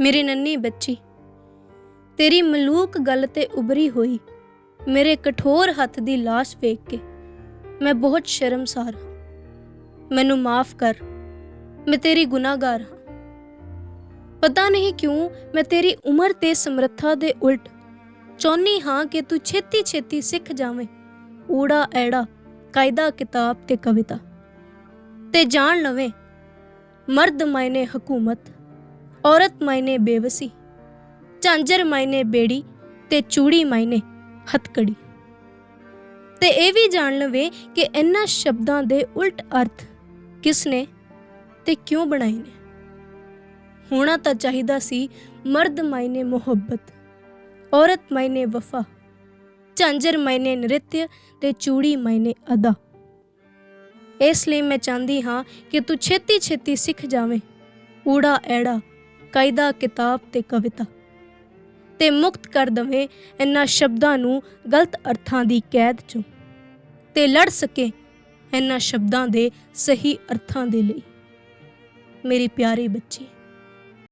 ਮੇਰੀ ਨੰਨੀ ਬੱਚੀ। ਤੇਰੀ ਮਲੂਕ ਗੱਲ ਤੇ ਉਭਰੀ ਹੋਈ। ਮੇਰੇ ਕਠੋਰ ਹੱਥ ਦੀ ਲਾਸ਼ ਵੇਖ ਕੇ ਮੈਂ ਬਹੁਤ ਸ਼ਰਮਸਾਰ ਹਾਂ। ਮੈਨੂੰ ਮਾਫ ਕਰ, ਮੈਂ ਤੇਰੀ ਗੁਨਾਹਗਾਰ ਹਾਂ। ਪਤਾ ਨਹੀਂ ਕਿਉਂ ਮੈਂ ਤੇਰੀ ਉਮਰ ਤੇ ਸਮਰੱਥਾ ਦੇ ਉਲਟ ਚਾਹੁੰਦੀ ਹਾਂ ਕਿ ਤੂੰ ਛੇਤੀ ਛੇਤੀ ਸਿੱਖ ਜਾਵੇਂ। ਊੜਾ, ਐੜਾ, ਕਾਇਦਾ, ਕਿਤਾਬ ਤੇ ਕਵਿਤਾ। ਤੇ ਜਾਣ ਲਵੇਂ, ਮਰਦ ਮਾਇਨੇ ਹਕੂਮਤ ਔਰਤ ਮਾਇਨੇ ਬੇਵਸੀ, ਝਾਂਜਰ ਮਾਇਨੇ ਬੇੜੀ ਤੇ ਚੂੜੀ ਮਾਇਨੇ ਹੱਥਕੜੀ। ਤੇ ਇਹ ਵੀ ਜਾਣ ਲਵੇ ਕਿ ਇਹਨਾਂ ਸ਼ਬਦਾਂ ਦੇ ਉਲਟ ਅਰਥ ਕਿਸ ਨੇ ਤੇ ਕਿਉਂ ਬਣਾਏ ਨੇ। ਹੋਣਾ ਤਾਂ ਚਾਹੀਦਾ ਸੀ ਮਰਦ ਮਾਇਨੇ ਮੁਹੱਬਤ, ਔਰਤ ਮਾਇਨੇ ਵਫਾ, ਝਾਂਜਰ ਮਾਇਨੇ ਨ੍ਰਿਤਯ ਤੇ ਚੂੜੀ ਮਾਇਨੇ ਅਦਾ। ਇਸ ਲਈ ਮੈਂ ਚਾਹੁੰਦੀ ਹਾਂ ਕਿ ਤੂੰ ਛੇਤੀ ਛੇਤੀ ਸਿੱਖ ਜਾਵੇਂ ਊੜਾ ਐੜਾ ਕਾਇਦਾ, ਕਿਤਾਬ ਤੇ ਕਵਿਤਾ। ਤੇ ਮੁਕਤ ਕਰ ਦਵੇਂ ਇਹਨਾਂ ਸ਼ਬਦਾਂ ਨੂੰ ਗਲਤ ਅਰਥਾਂ ਦੀ ਕੈਦ ਚੋਂ, ਤੇ ਲੜ ਸਕੇ ਇਹਨਾਂ ਸ਼ਬਦਾਂ ਦੇ ਸਹੀ ਅਰਥਾਂ ਦੇ ਲਈ। ਮੇਰੀ ਪਿਆਰੀ ਬੱਚੀ